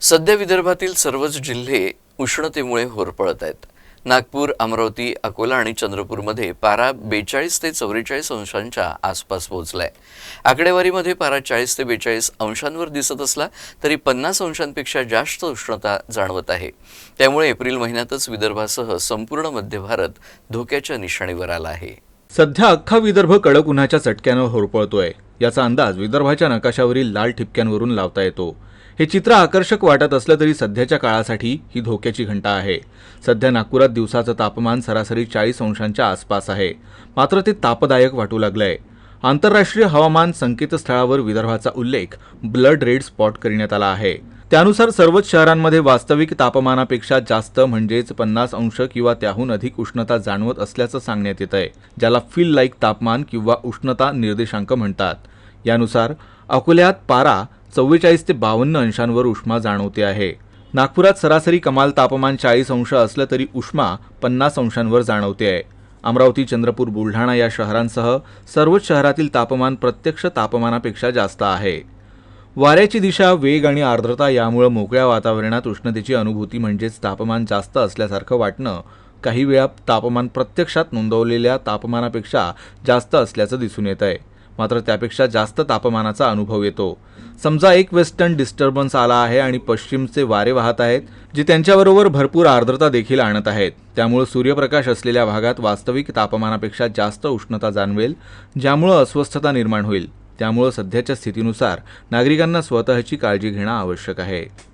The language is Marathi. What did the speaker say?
सध्या विदर्भातील सर्वच जिल्हे उष्णतेमुळे होरपळत आहेत. नागपूर अमरावती अकोला आणि चंद्रपूरमध्ये पारा बेचाळीस ते चौवेचाळीस अंशांच्या आसपास पोहोचलाय. आकडेवारीमध्ये पारा चाळीस ते बेचाळीस अंशांवर दिसत असला तरी पन्नास अंशांपेक्षा जास्त उष्णता जाणवत आहे. त्यामुळे एप्रिल महिन्यातच विदर्भासह संपूर्ण मध्य भारत धोक्याच्या निशाणीवर आला आहे. सध्या अख्खा विदर्भ कडक उन्हाच्या चटक्यानं होरपळतोय. याचा अंदाज विदर्भाच्या नकाशावरील लाल ठिपक्यांवरून लावता येतो. हे चित्र आकर्षक वाटत असलं तरी सध्याच्या काळासाठी ही धोक्याची घंटा आहे. सध्या नागपुरात दिवसाचं तापमान सरासरी चाळीस अंशांच्या आसपास आहे. मात्र ते तापदायक वाटू लागलंय. आंतरराष्ट्रीय हवामान संकेतस्थळावर विदर्भाचा उल्लेख ब्लड रेड स्पॉट करण्यात आला आहे. त्यानुसार सर्वच शहरांमध्ये वास्तविक तापमानापेक्षा जास्त म्हणजेच पन्नास अंश किंवा त्याहून अधिक उष्णता जाणवत असल्याचं सांगण्यात येत आहे ज्याला फील लाईक तापमान किंवा उष्णता निर्देशांक म्हणतात. यानुसार अकोल्यात पारा चव्वेचाळीस ते बावन्न अंशांवर उष्मा जाणवते आहे. नागपुरात सरासरी कमाल तापमान चाळीस अंश असलं तरी उष्मा पन्नास अंशांवर जाणवते आहे. अमरावती चंद्रपूर बुलढाणा या शहरांसह सर्वच शहरातील तापमान प्रत्यक्ष तापमानापेक्षा जास्त आहे. वाऱ्याची दिशा वेग आणि आर्द्रता यामुळे मोकळ्या वातावरणात उष्णतेची अनुभूती म्हणजेच तापमान जास्त असल्यासारखं वाटणं काही वेळा तापमान प्रत्यक्षात नोंदवलेल्या तापमानापेक्षा जास्त असल्याचं दिसून येत आहे मात्र त्यापेक्षा जास्त तापमानाचा अनुभव येतो. समजा एक वेस्टर्न डिस्टर्बन्स आला आहे आणि पश्चिमचे वारे वाहत आहेत जे त्यांच्याबरोबर भरपूर आर्द्रता देखील आणत आहेत. त्यामुळे सूर्यप्रकाश असलेल्या भागात वास्तविक तापमानापेक्षा जास्त उष्णता जाणवेल ज्यामुळं अस्वस्थता निर्माण होईल. त्यामुळं सध्याच्या स्थितीनुसार नागरिकांना स्वतःची काळजी घेणं आवश्यक आहे.